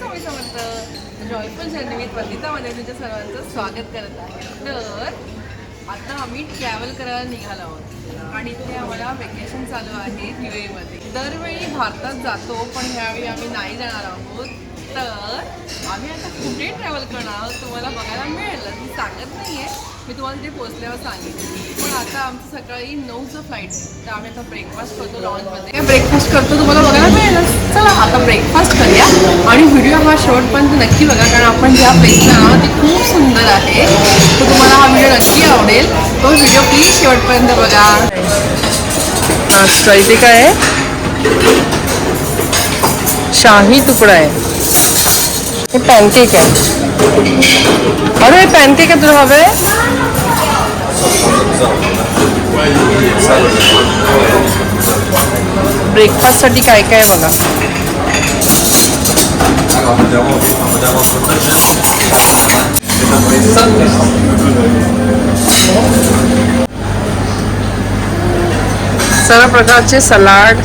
Swami Samarth joyful journey with तुझ्या सर्वांचं स्वागत करत आहे. तर आता आम्ही ट्रॅव्हल करायला निघालो आहोत. आणि इथे आम्हाला वेकेशन चालू आहे यू एमध्ये दरवेळी भारतात जातो पण ह्यावेळी आम्ही नाही जाणार आहोत. तर आम्ही आता कुठे ट्रॅव्हल करणार आहोत तुम्हाला बघायला मिळेल. मी सांगत नाही आहे मी तुम्हाला तिथे पोहोचल्यावर सांगेन. पण आता आमचं सकाळी नऊचं फ्लाईट तर आम्ही आता ब्रेकफास्ट करतो लॉन्चमध्ये ब्रेकफास्ट करतो तुम्हाला बघायला मिळेल चला आता ब्रेकफास्ट करूया. आणि व्हिडिओ हा शेवटपर्यंत नक्की बघा, कारण आपण ज्या प्लेसला आहोत, ते खूप सुंदर आहे. तर तुम्हाला हा व्हिडिओ नक्की आवडेल. तो व्हिडिओ प्लीज़ शेवटपर्यंत बघा. अच्छा इथे काय आहे? शाही तुकडा आहे. हे पॅनकेक आहे. अरे पॅनकेक आहे तुला हवे? ब्रेकफास्ट साठी काय काय आहे बघा. सर्व प्रकारचे सलाड.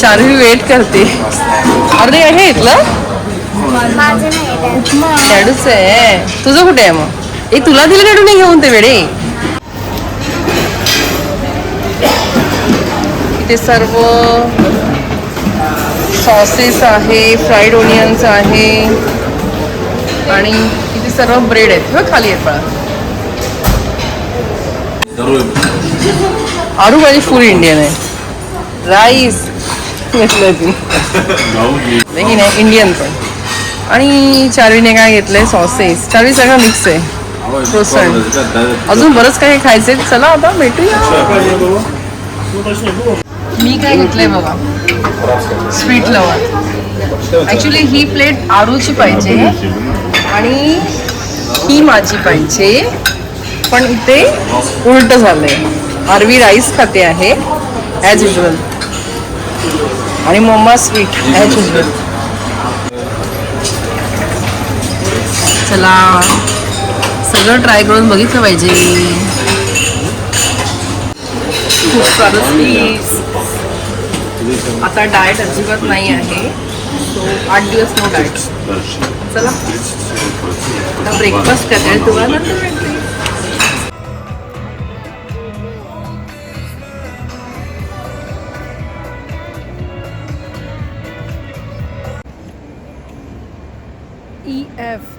चारवी वेट करते. अरे आहे इथलं? लाडूच आहे. तुझं कुठे आहे मग? ए तुला दिलं लाडू नाही घेऊन ते वेळे इथे सर्व सॉसेस आहे फ्राईड ओनियन्स आहे. आणि इथे सर्व ब्रेड आहेत. किंवा खाली आहेत फळं आरू माझी फुल इंडियन आहे. राईस घेतलं ती नाही नाही इंडियन पण. आणि चारवीने काय घेतलंय? सॉसेस चारवी सगळं मिक्स आहे. Croissant. अजून बरंच काही खायचंय. चला आता भेटूया. मी काय घेतलंय बघा? स्वीट लवर ॲक्च्युली ही प्लेट आरूची पाहिजे आणि ही माझी पाहिजे. पण इथे उलट झालंय. आरवी राईस खाते आहे ॲज युजल आणि मम्मा स्वीट ॲज युजल चला. सगळं ट्राय करून बघितलं पाहिजे. खूप सारं स्वीट्स आता डाएट अजिबात नाही आहे. सो आठ दिवस नो डाएट चला. आता ब्रेकफास्ट करते. तुम्हाला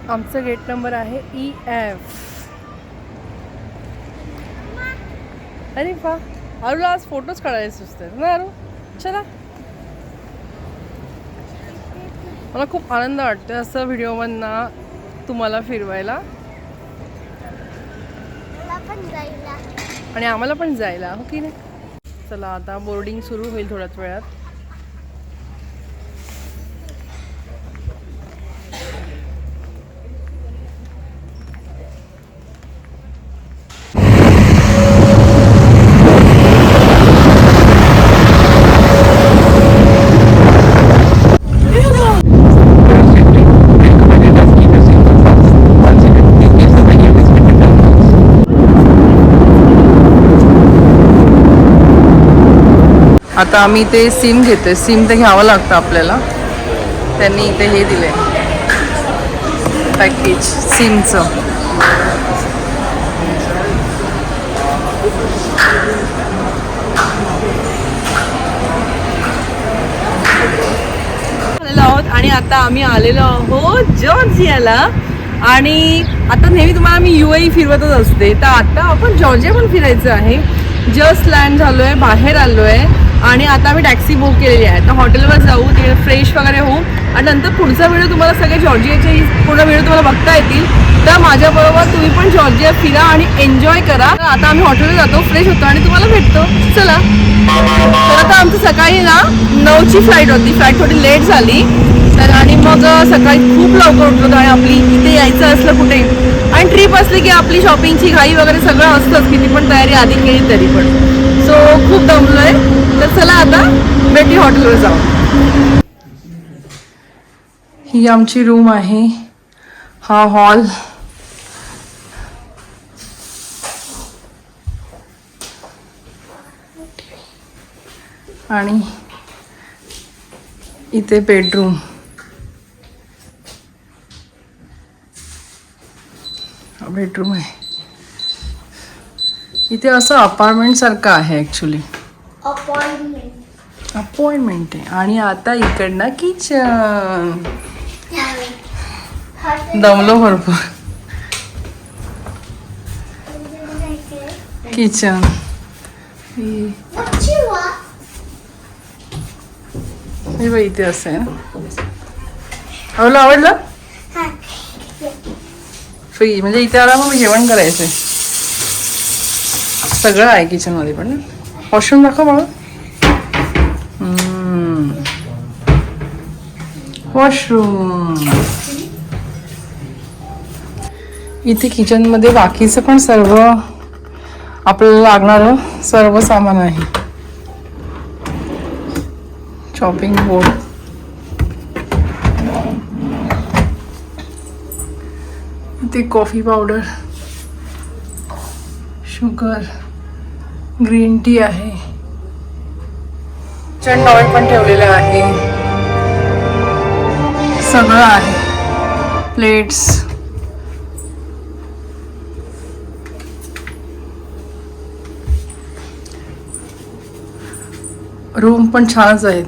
आमचं गेट नंबर आहे ई एफ अरे पा अरुला आज फोटोज काढायला सुचतात ना अरू? चला. मला खूप आनंद वाटतो असं व्हिडिओमधनं तुम्हाला फिरवायला. आणि आम्हाला पण जायला हो की नाही? चला आता बोर्डिंग सुरू होईल थोड्याच वेळात. आता आम्ही ते सिम घेतोय. सिम ते घ्यावं लागतं आपल्याला. त्यांनी इथे हे दिले पॅकेज सिमचं आहोत आणि आता आम्ही आलेलो आहोत जॉर्जियाला. आणि आता नेहमी तुम्हाला मी यू ए फिरवतच असते. तर आता आपण जॉर्जिया पण फिरायचं आहे. जस्ट लँड झालो आहे बाहेर आलो आहे आणि आता आम्ही टॅक्सी बुक केलेली आहे. तर हॉटेलवर जाऊ तिकडे फ्रेश वगैरे होऊ आणि नंतर पुढचा व्हिडिओ तुम्हाला सगळे जॉर्जियाचे पूर्ण व्हिडिओ तुम्हाला बघता येतील. तर माझ्याबरोबर तुम्ही पण जॉर्जिया फिरा आणि एन्जॉय करा. तर आता आम्ही हॉटेलला जातो फ्रेश होतो आणि तुम्हाला भेटतो. चला. तर आता आमचं सकाळी ना नऊची फ्लाईट होती. फ्लाईट थोडी लेट झाली. तर आणि मग सकाळी खूप लवकर उठलो आणि आपली इथे यायचं असलं कुठे? आणि ट्रिप असली की आपली शॉपिंगची घाई वगैरे सगळं असतंच. किती पण तयारी आधी केली तरी पण. सो खूप दमलो आहे ही आमची रूम आहे. हा हॉल आणि इथे बेडरूम बेडरूम आहे. इथे असं अपार्टमेंट सारखं आहे ऍक्च्युली अपॉइंटमेंट अपॉइंटमेंट आहे. आणि आता इकडनं किचन दमलो भरपूर किचन हे बाई इथे असं आहे ना आवडलं आवडलं फ्री म्हणजे इथे आला मग जेवण करायचंय सगळं आहे किचनमध्ये पण वॉशरूम दाखव मला वॉशरूम. इथे किचनमध्ये बाकीचं पण सर्व आपल्याला लागणारं सर्व सामान आहे. चॉपिंग बोर्ड इथे coffee powder sugar green tea आहे. चंड टॉवेल पण ठेवलेलं आहे. सगळं आहे. प्लेट्स रूम पण छानच आहेत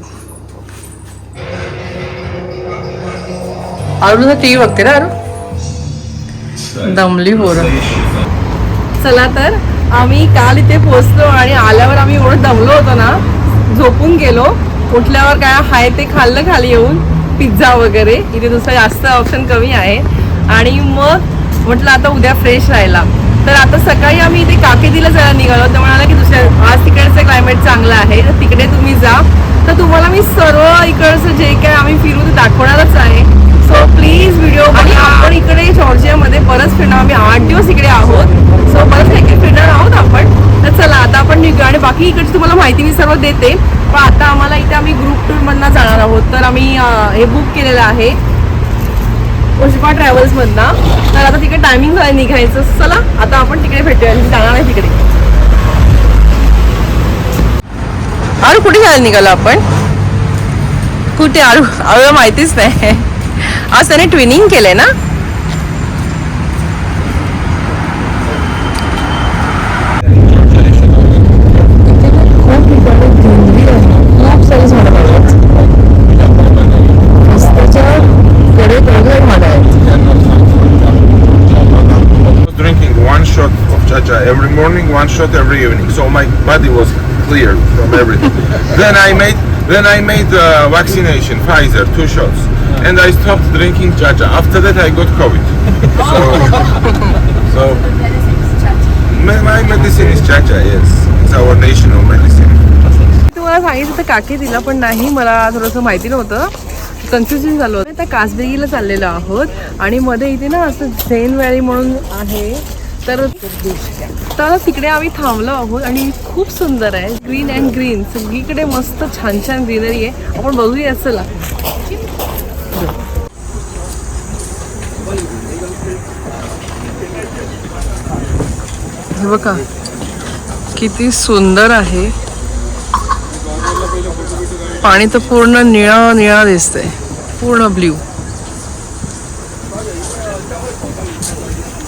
आरू टी व्ही बघते ना आरू दमली पोरं. चला तर आम्ही काल इथे पोहोचलो आणि आल्यावर आम्ही एवढं दमलो होतो ना झोपून गेलो. उठल्यावर काय हाय ते खाल्लं खाली येऊन. पिझ्झा वगैरे. इथे दुसरं जास्त ऑप्शन कमी आहे. आणि मग म्हटलं आता उद्या फ्रेश राहायला. तर आता सकाळी आम्ही इथे काकेतीला जायला निघालो. तर म्हणाला की दुसऱ्या आज तिकडचं क्लायमेट चांगलं आहे. तर तिकडे तुम्ही जा. तर तुम्हाला मी सर्व इकडचं जे काय आम्ही फिरू ते दाखवणारच आहे. सो प्लीज व्हिडिओ आणि आपण इकडे जॉर्जियामध्ये परत फिरणार. आम्ही आठ दिवस इकडे आहोत. सो परत फिरणार आहोत आपण. तर चला आता आपण निघू आणि बाकी इकडची तुम्हाला माहिती मी सर्व देते. पण आता आम्हाला इथे आम्ही ग्रुप टूरमधनं जाणार आहोत. तर आम्ही हे बुक केलेलं आहे. पुष्पा ट्रॅव्हल्समधनं तर आता तिकडे टायमिंग झालं निघायचं. चला आता आपण तिकडे भेटूया. जाणार आहे तिकडे. आरू कुठे जायला निघालो आपण? कुठे आरू आरूला माहितीच नाही. आज त्याने ट्विनिंग केलंय ना? Every morning, one shot every evening. So my body was clear from everything. then I made then I made uh, vaccination, Pfizer, two shots, and I stopped drinking chacha. After that, I got COVID. So, so my, my medicine is chacha. Yes, it's our national medicine. तुम्हाला सांगितलं तर काकी दिला पण नाही मला थोडंसं माहिती नव्हतं कन्फ्युजन झालं होतं आता कासबेगीला चाललेलो आहोत आणि मध्ये इथे ना असं झेन व्हॅली म्हणून आहे तर तर तिकडे आम्ही थांबलो आहोत आणि खूप सुंदर आहे. ग्रीन अँड ग्रीन सगळीकडे मस्त छान छान ग्रीनरी आहे. आपण बघूया चला. हे बघा किती सुंदर आहे. पाणी तर पूर्ण निळा निळा दिसतंय. पूर्ण ब्ल्यू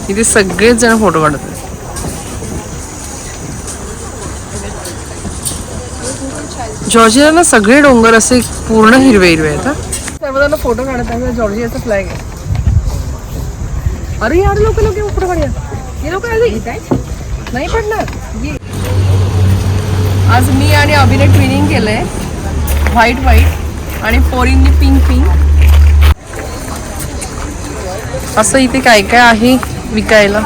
इथे सगळेच जण फोटो काढत आहेत. जॉर्जियाला ना सगळे डोंगर असे पूर्ण हिरवे हिरवे आहेत हा. फोटो काढत आहे म्हणजे जॉर्जियाचा फ्लॅग आहे. अरे यार लोक लोक फोटो काढूया. हे लोक नाही पडणार. आज मी आणि अभिने ट्विनिंग केलंय. व्हाईट व्हाईट आणि पोरींनी पिंक पिंक असं इथे काय काय आहे? विकायला.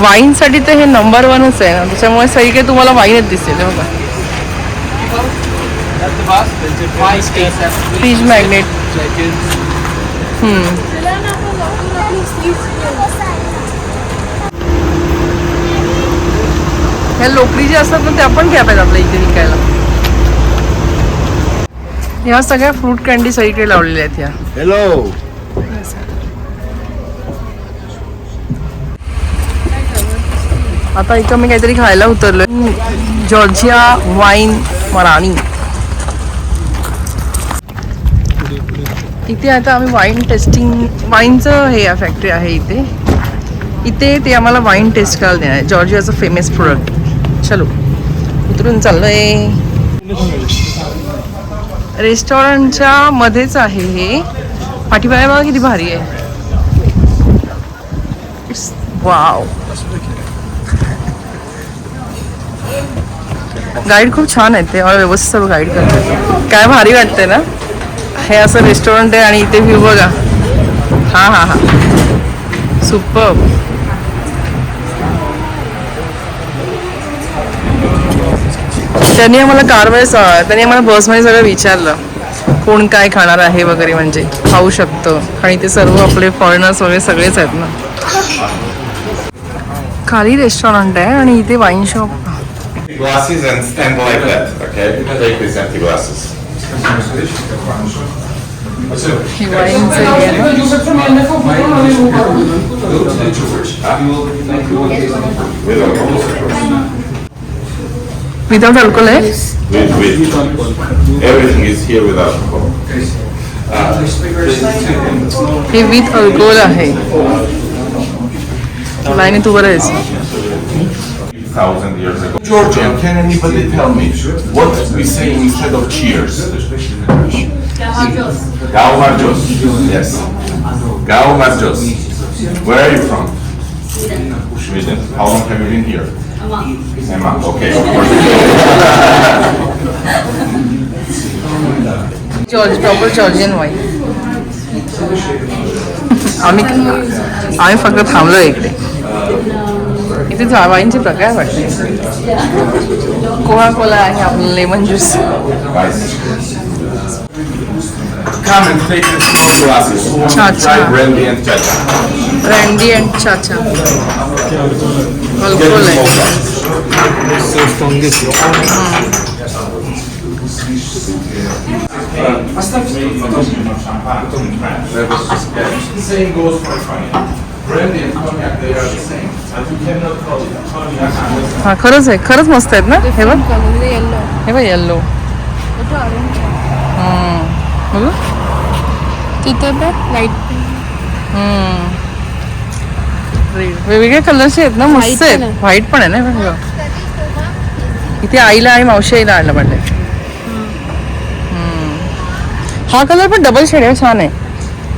वाईन साठी तर हे नंबर वनच आहे ना. त्याच्यामुळे सगळीकडे तुम्हाला वाईनच दिसेल बघा. फ्रीज मॅग्नेट ह्या लोकरी जे असतात ना त्या पण घ्या पाहिजे आपल्या इथे विकायला. ह्या सगळ्या फ्रूट कॅन्डी सगळीकडे लावलेल्या आहेत ह्या. Hello. आता इथं मी काहीतरी खायला उतरलोय. Georgia wine मराणी. इथे आता आम्ही वाईन टेस्टिंग वाईनचं हे फॅक्टरी आहे इथे. इथे ते आम्हाला वाईन टेस्ट करायला देणार आहे. जॉर्जियाचं फेमस प्रोडक्ट चलो उतरून चाललोय. रेस्टॉरंटच्या मध्येच आहे हे. पाठीमागे बघा किती भारी आहे. वाव गाईड खूप छान आहेत ते. मला व्यवस्थित सर्व गाईड करतात. काय भारी वाटतंय ना? हे असं रेस्टॉरंट आहे आणि इथे व्ह्यू बघा. हां हां हां. सुपर त्यांनी आम्हाला कारवाई त्यांनी आम्हाला बसमध्ये सगळं विचारलं. कोण काय खाणार आहे वगैरे म्हणजे. खाऊ शकतं. आणि ते सर्व आपले फॉरेनर्स वगैरे सगळेच आहेत ना. खाली रेस्टॉरंट आहे आणि इथे wine shop Glasses and stand like that, okay? Take these empty glasses. हे वाईनचं हे आहे ना. विदाउट अल्कोहोल आहे With, with. Everything is here with alcohol. हे विथ अल्कोहोल आहे लाईनी तू बरं आहेस Thousand years ago. Georgia, can anybody tell me what we say instead of cheers? Gau Marjos. Yes. Gau Marjos. Where are you from? Sweden. How long have you been here? A month. Okay, of course. Proper Georgian wine आम्ही आम्ही फक्त थांबलो इकडे इथे वाईनचे प्रकार वाटते Coca cola आहे आपलं lemon juice Guys. Come brandy and Chacha alcohol आहे हा खरंच आहे. खरंच मस्त आहेत ना? हे बघ. येल्लो हे बघ येल्लो हा बोल तिथं बघ लाइट हम्म. वेगवेगळ्या कलरचे आहेत ना मस्त आहेत. आहे. व्हाईट पण आहे ना. इथे आईला आणि मावशी आईला आणलं पाहिजे. हा कलर पण डबल शेड आहे छान आहे.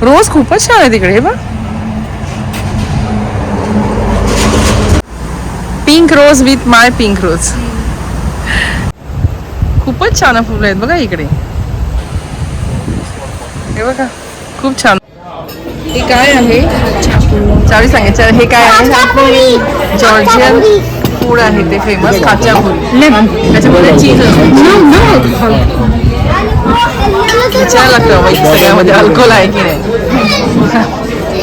रोज खूपच छान आहे तिकडे हे बघ. Pink rose with my pink rose खूपच छान फुलं आहेत बघा इकडे. हे बघा खूप छान हे काय आहे? चावी सांगायचं हे काय आहे? जॉर्जियन फूड आहे ते फेमस खाचापुरी त्याच्यामध्ये चीज विचारायला लागतं बाई सगळ्यामध्ये अल्कोहोल आहे की नाही?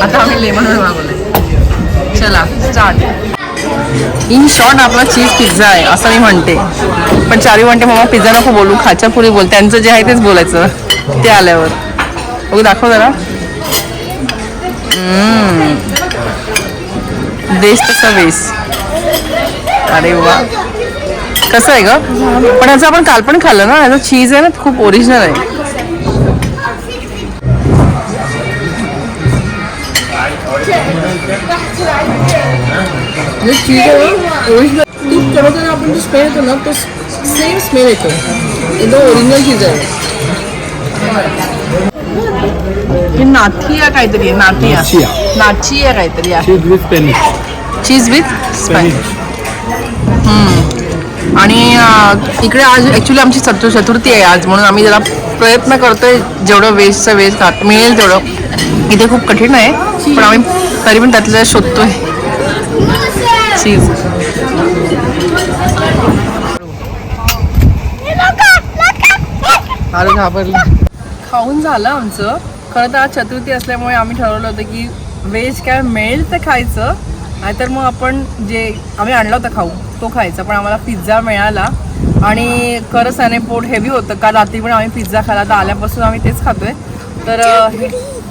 आता आम्ही लेमन मागवलंय. चला स्टार्ट इन शॉर्ट आपला चीज पिझ्झा आहे असं मी म्हणते. पण चारी म्हणते मग पिझ्झा नको बोलू. खाच्यापुरी बोल त्यांचं जे आहे तेच बोलायचं. ते आल्यावर. बघू दाखव जरा. देश तसा वेस. अरे वा. कसं आहे ग? पण याचं आपण काल पण खाल्लं ना? याचं चीज आहे ना खूप ओरिजिनल आहे. म्हणजे चीज आहे ओरिजिनल तूप करताना आपण जो स्मेल येतो ना तो सेम स्मेल येतो. एकदम ओरिजिनल चीज आहे. नाथिया काहीतरी आहे. नाथिया नाचिया काहीतरी आहे. चीज विथ स्पॅनिश आणि अं, इकडे आज ॲक्च्युली आमची चतु चतुर्थी आहे आज म्हणून आम्ही जरा प्रयत्न करतोय जेवढं वेजचं वेज खात मिळेल तेवढं. इथे खूप कठीण आहे पण आम्ही तरी पण त्यातलं शोधतोय. चीज अरे घाबरलं खाऊन झालं आमचं. खरं तर आज चतुर्थी असल्यामुळे आम्ही ठरवलं होतं की व्हेज काय मिळेल ते खायचं. नाहीतर मग आपण जे आम्ही आणला होता खाऊ तो खायचा. पण आम्हाला पिझ्झा मिळाला. आणि खरंच त्याने पोट हेवी होतं. काल रात्री पण आम्ही पिझ्झा खाला तर आल्यापासून आम्ही तेच खातोय. तर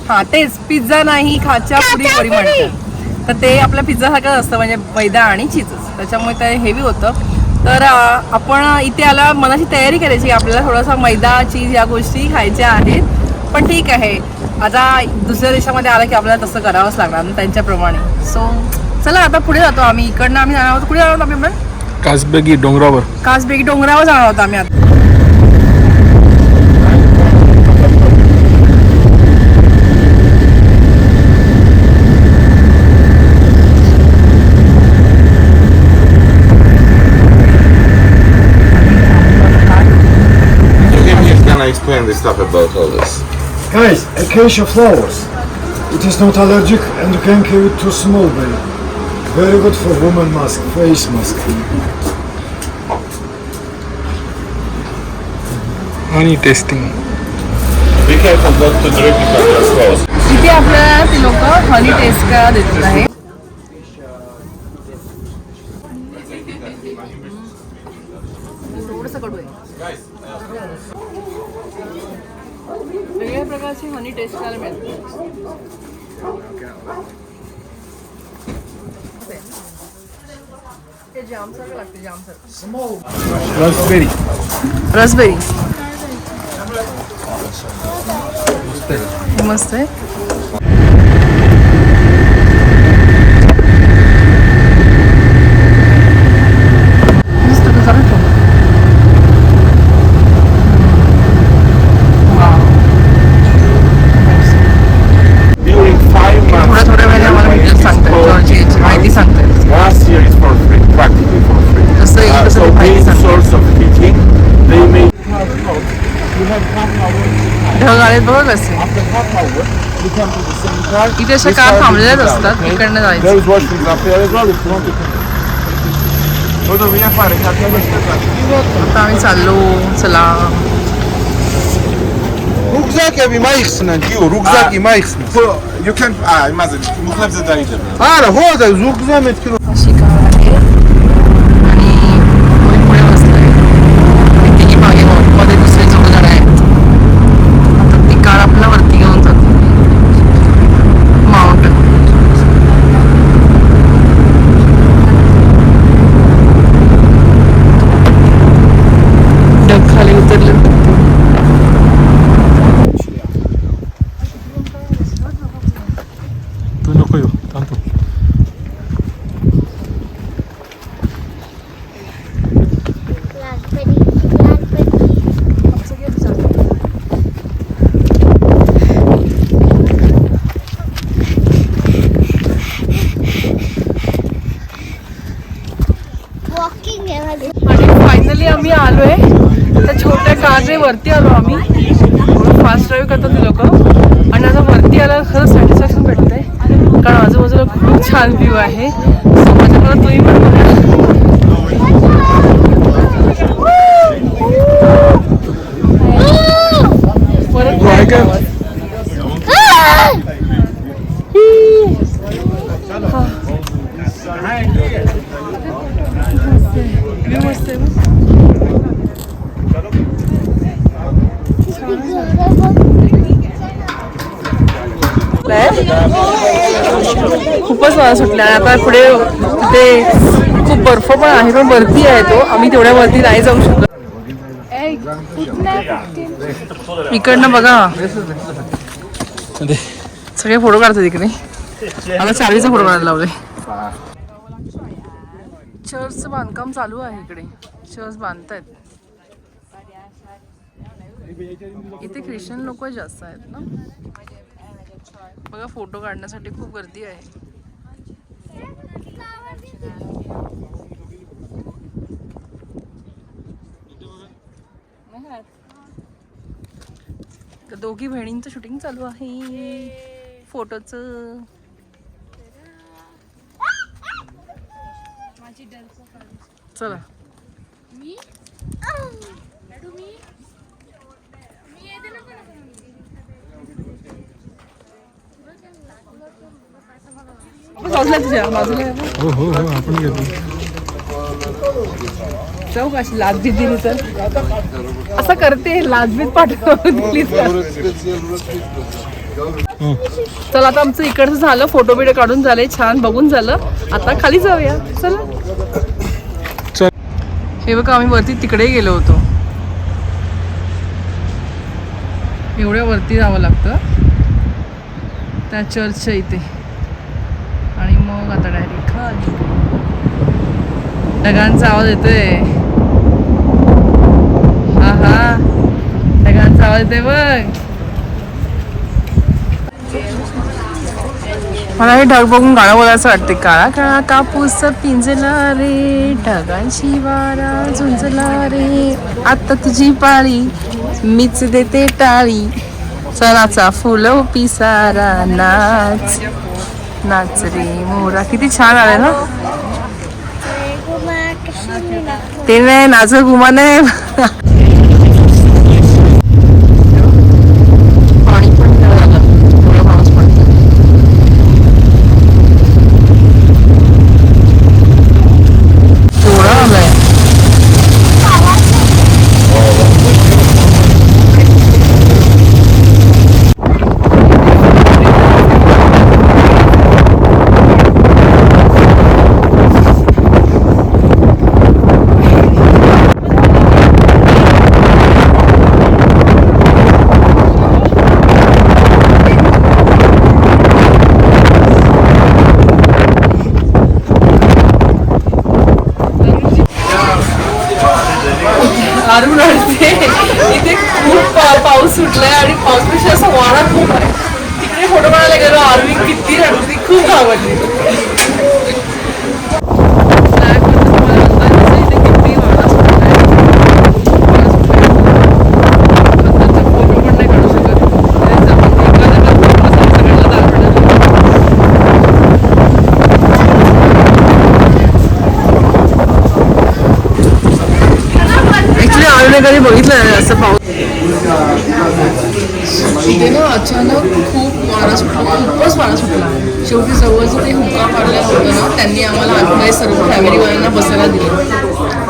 हां तेच. पिझ्झा नाही खाच्या पुरी पुरी म्हणतात तर ते आपल्या पिझ्झासारखंच असतं. म्हणजे मैदा आणि चीजच त्याच्यामुळे ते हेवी होतं. तर आपण इथे आला मनाची तयारी करायची की आपल्याला थोडासा मैदा चीज या गोष्टी खायच्या आहेत. पण ठीक आहे. आता दुसऱ्या देशामध्ये आला की आपल्याला तसं करावंच लागणार ना त्यांच्याप्रमाणे. सो चला आता पुढे जातो आम्ही. इकडनं आम्ही जाणार आहोत. कुठे जाणार आहोत आम्ही पण कासबेगी डोंगरावर. कासबेगी डोंगरावर जाणार आहोत आम्ही आता. Explain the stuff about all this. Guys, acacia flowers. It is not allergic and you can carry it to small belly. Very good for woman mask, face mask. आणि testing Be careful not to drip it on your clothes. इथे आपल्याला ती लोक honey taste करायला देतात आहे Raspberry. Raspberry. Mustard. Mustard. इथे अशा कार थांबलेल्याच असतात इकडनं जायचं There is washrooms up there as well if you want to. No, no, mi pare che abbiamo आता आम्ही चाललो चला Rugzaki mai ixnă, eu, rugzaki mai ixnă. You can, ah, imagine, nu trebuie să dai de Ara, hoda, rugzaki kilo. अशी car आहे आणि कोणी पुढे बसलाय तिघी मागे मध्ये दुसरे चौघ जण आहेत आता ती कार आपल्या वरती घेऊन जाते माउंट ढग खाली उतरले तू नको येऊ थांबतो लालपरी लालपरी वॉकिंग आहे माझं आणि फायनली आम्ही आलोय. त्या छोट्या कारने वरती आलो आम्ही. फास्ट ड्राईव्ह करतात ते लोक. आणि आता वरती आल्यावर खरंच सॅटिस्फॅक्शन भेटतंय. कारण आजूबाजूला खूप छान व्ह्यू आहे. सो माझ्याकडे तुम्ही पण बघा परत नाही का आवाज? व्ह्यू मस्त आहे ना? खूपच मला सुटलं. आता पुढे तिथे खूप बर्फ पण आहे पण वरती आहे तो. आम्ही तेवढ्या वरती नाही जाऊ शकत इकडनं बघा. सगळे फोटो काढतात इकडे. आता चाळीचा फोटो काढायला लावले. चर्चचं बांधकाम चालू आहे इकडे. चर्च बांधतायत. इथे ख्रिश्चन लोक जास्त आहेत ना? बघा फोटो काढण्यासाठी खूप गर्दी आहे. तर दोघी बहिणींचं शूटिंग चालू आहे. फोटोचं. चला. बाजूला तुझ्या बाजूला आहे ना? हो हो हो आपण घेतो. जाऊ का अशी लाजबीत दिली तर? असं करते लाजबीत पाठवून दिली तर. चला आता आमचं इकडचं झालं फोटो बिटो काढून झाले छान बघून झालं. आता खाली जाऊया. चला. चल. हे बघा आम्ही वरती तिकडे गेलो होतो. एवढ्या वरती जावं लागतं. त्या चर्चच्या इथे आणि मग आता डायरेक्ट खाली ढगांचा आवाज येतोय. हा हा ढगांचा आवाज येतोय बघ. मला हे ढग बघून गाणं बोलायचं वाटते काळा काळा कापूस पिंजला रे ढगांशी वारा झुंजला रे. आता तुझी पाळी मीच देते टाळी. सणाचा फुल पिसारा नाच. नाच रे मोरा. किती छान आले ना? तिने नाजूक उमाने घुमा नाही पाणी पण झालं थोडा पाऊस पडतो केवढा आलाय अरुण रडते इथे खूप पा- पाऊस सुटलाय आणि पाऊसपेक्षा असा वारा खूप आहे तिकडे फोटो काढायला गेलो आरवी किती रडते ती खूप आवडली Flag वरती तुम्हाला अंदाज येतो इथे किती वारा सुटलाय. वारा सुटलाय. नंतरचा photo पण नाही काढू शकत. तेच आपण एका जागेत थोडंसं सगळ्यांना दाखवण्याचं. ऍक्च्युली आम्ही कधी बघितलं नाही असं पाऊस इथे ना अचानक खूप वारा सुटला खूपच वारा सुटला शेवटी सर्वच ते हुक्का पाडलं होतं ना त्यांनी आम्हाला आतमध्ये सर्व फॅमिलीवाल्यांना बसायला दिलं.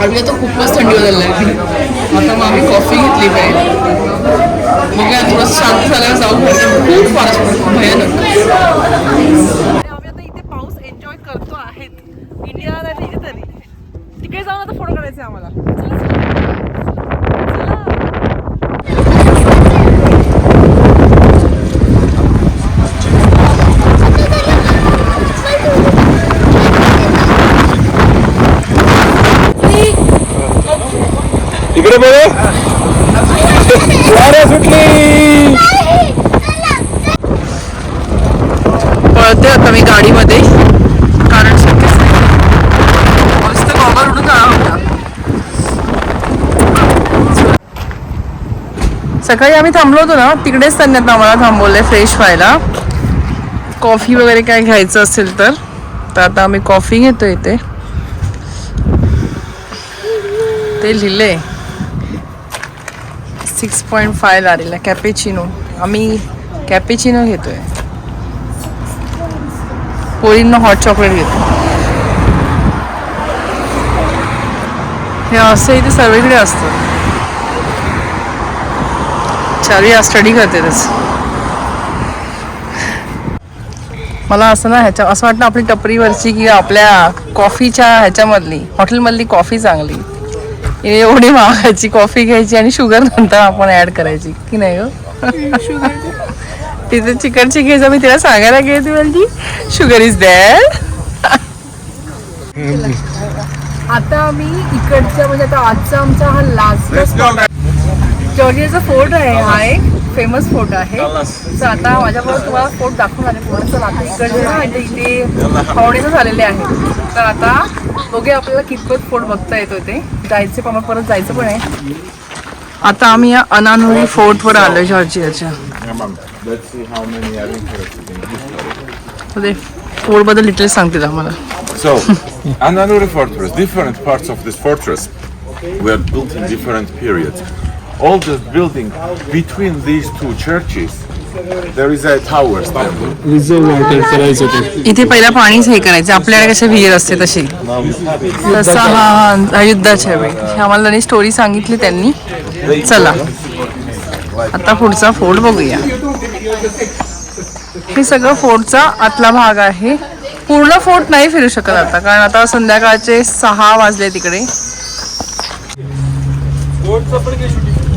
आम्ही आता खूपच थंडी वाजायला आहे आता मग आम्ही कॉफी घेतली पाहिजे मग काय थोडं शांत झाल्यावर जाऊ. खूप फारच खूप भयानक. आम्ही आता इथे पाऊस एन्जॉय करतो आहेत. इंडियाला तरी. तिकडे जाऊन आता फोटो काढायचे आम्हाला. इकडे बघ वारा सुटली. पळते आता मी गाडीमध्ये. कारण शक्यच नाही. मस्त उडून होता सकाळी आम्ही थांबलो होतो ना तिकडेच त्यांनी आता आम्हाला थांबवले फ्रेश व्हायला. कॉफी वगैरे काय घ्यायचं असेल तर. तर आता आम्ही कॉफी घेतो इथे. ते लिहिले सिक्स पॉईंट फाय लारेला कॅपेचिनो आम्ही कॅपेचिनो घेतोय. पोळींना हॉट चॉकलेट घेतो हे असं इथे सर्वीकडे असतं. चारी आज स्टडी करते तस. मला असं ना ह्याच्या असं वाटतं आपली टपरीवरची की आपल्या कॉफीच्या ह्याच्यामधली हॉटेलमधली कॉफी चांगली. एवढी मागायची कॉफी घ्यायची आणि शुगर नंतर आपण ऍड करायची. की नाही शुगर तिथे चिकनची घ्यायचं मी तिला सांगायला गेली म्हणजे शुगर इज दॅट आता आम्ही इकडच्या म्हणजे आता आजचा आमचा हा लास्ट जॉर्जियाचा फोर्ट आहे हा एक. फेमस फोर्ट आहे. तर आता माझ्याबरोबर तुम्हाला फोर्ट दाखवून आले. इकडचे ना इथे इथे झालेले आहे तर आता बघूया आपल्याला कितपत फोर्ट बघता येतो ते. जायचे पण परत जायचं पण आहे. आता आम्ही या अनानुरी फोर्टवर आलोय जॉर्जियाच्या. फोर्टबद्दल डिटेल्स सांगतील आम्हाला. So, Ananuri Fortress, different parts of this fortress were built in different periods. All the building between these two churches, there is a tower इथे पहिला पाणीच हे करायचं. आपल्याकडे कसे विहीर असते तशी? तसा हा हा युद्धाच्या वेळी हे आम्हाला त्यांनी स्टोरी सांगितली त्यांनी. चला. आता पुढचा फोर्ट बघूया. हे सगळं फोर्टचा आतला भाग आहे. पूर्ण फोर्ट नाही फिरू शकत आता कारण आता संध्याकाळचे सहा वाजले तिकडे.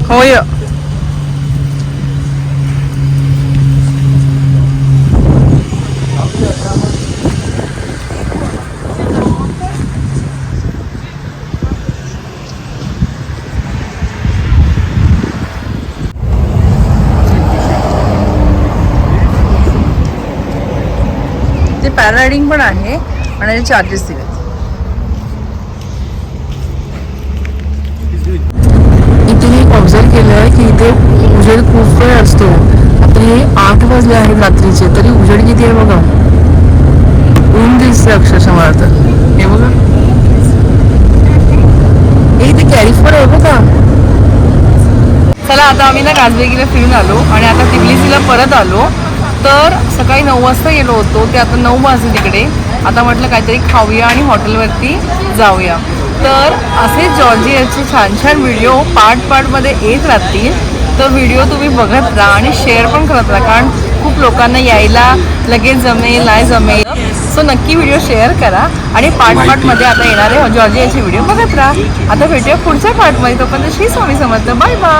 होय. ते पॅरारायडिंग पण आहे आणि चार्जेस दिले इथे मी ऑब्झर्व केलं आहे की इथे उजेड खूप वेळ असतो. आता हे आठ वाजले आहेत रात्रीचे तरी उजेड किती आहे बघा? ऊन दिसते अक्षरशः मला तर. हे बघा. हे इथे कॅलिफोर आहे बघा. चला आता आम्ही ना गाजबेगीला फिरून आलो आणि आता तिबलिसीला परत आलो. तर सकाळी नऊ वाजता गेलो होतो ते आता नऊ वाजले तिकडे. आता म्हटलं काहीतरी खाऊया आणि हॉटेलवरती जाऊया. तर असे जॉर्जियाचे छान छान व्हिडिओ पार्ट पार्टमध्ये येत राहतील. तर व्हिडिओ तुम्ही बघत राहा आणि शेअर पण करत राहा. कारण खूप लोकांना यायला लगेच जमेल नाही जमेल. सो नक्की व्हिडिओ शेअर करा. आणि पार्ट पार्टमध्ये आता येणारे जॉर्जियाचे व्हिडिओ बघत राहा. आता भेटूया पुढच्या पार्टमध्ये तोपर्यंत श्री स्वामी समर्थ. Bye bye